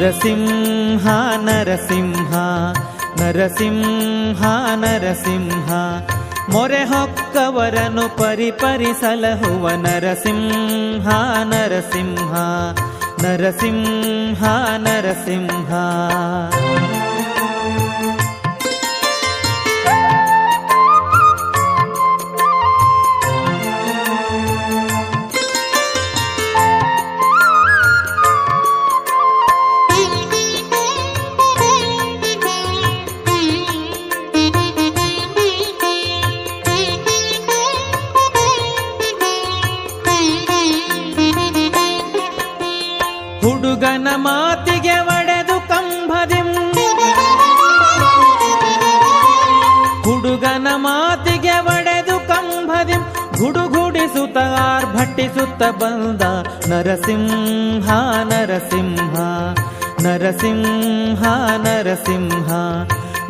ನರಸಿಂಹ ನರಸಿಂಹ ನರಸಿಂಹ ನರಸಿಂಹ ಮೊರೆ ಹೊಕ್ಕವರನು ಪರಿಪರಿಸಲಹುವ ನರಸಿಂಹ ನರಸಿಂಹ ನರಸಿಂಹ ನರಸಿಂಹ ಹುಡುಗನ ಮಾತಿಗೆ ಒಡೆದು ಕಂಬದಿಂ ಹುಡುಗನ ಮಾತಿಗೆ ಒಡೆದು ಕಂಬದಿಂ ಗುಡುಗುಡಿಸುತ್ತ, ಆರ್ಭಟಿಸುತ್ತ ಬಂದ ನರಸಿಂಹ ನರಸಿಂಹ ನರಸಿಂಹ ನರಸಿಂಹ.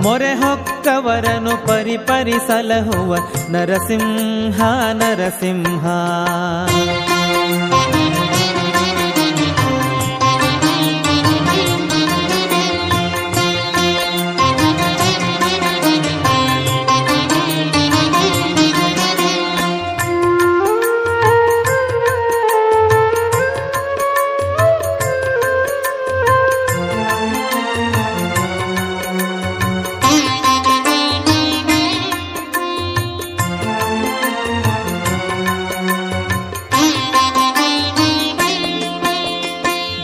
ಮೊರೆ ಹೊಕ್ಕವರನು ಪರಿಪರಿಸಲಹುವ ನರಸಿಂಹ ನರಸಿಂಹ.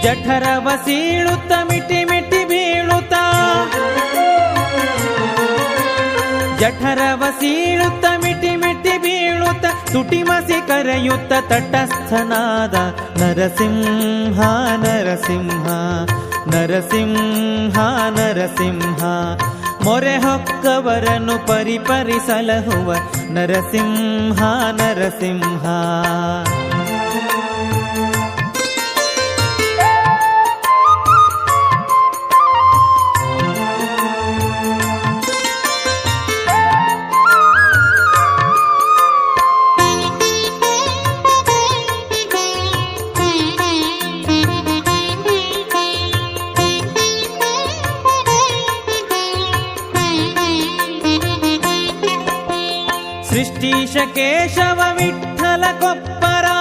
ಜಠರವ ಸೀಳುತ್ತ ಮಿಟಿ ಮಿಟಿ ಬೀಳುತ್ತ. ಜಠರವ ಸೀಳುತ್ತ ಮಿಟಿ ಮಿಟಿ ಬೀಳುತ್ತ, ತುಟಿ ಮಸಿ ಕರೆಯುತ್ತ ತಟಸ್ಥನಾದ ನರಸಿಂಹ ನರಸಿಂಹ ನರಸಿಂಹ ನರಸಿಂಹ. ಮೊರೆ ಹೊಕ್ಕವರನ್ನು ಪರಿಪರಿಸಲಹುವ ನರಸಿಂಹ ನರಸಿಂಹ. षष्ठीश केशव विठ्ठल कोप्परा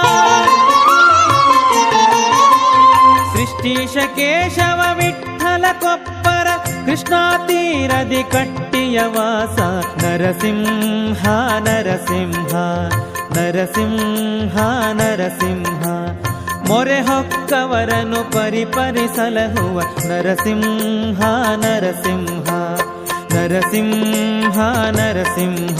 सृष्टीश केशव विठ्ठल कोप्पर कृष्णातीरदि कट्टियवास नरसिंहा नरसिंहा नरसिंहा नरसिंहा ಮೊರೆ ಹೊಕ್ಕವರನು ಪರಿಪರಿಸಲಹುವ ನರಸಿಂಹ ನರಸಿಂಹ ನರಸಿಂಹ ನರಸಿಂಹ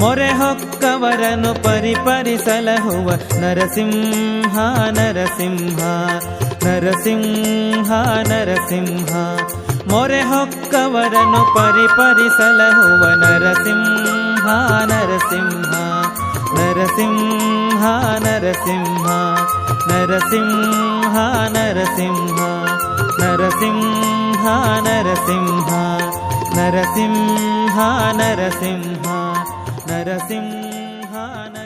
ಮೊರೆ ಹೊಕ್ಕವರನು ಪರಿಪರಿಸಲಹುವ ನರಸಿಂಹ ನರಸಿಂಹ ನರಸಿಂಹ ನರಸಿಂಹ ಮೊರೆ ಹೊಕ್ಕವರನು ಪರಿಪರಿಸಲಹುವ ನರಸಿಂಹ ನರಸಿಂಹ ನರಸಿಂಹ ನರಸಿಂಹ ನರಸಿಂಹ ನರಸಿಂಹ ನರಸಿಂಹ ನರಸಿಂಹ ನರಸಿಂಹ ನರಸಿಂಹ ನರಸಿಂಹನ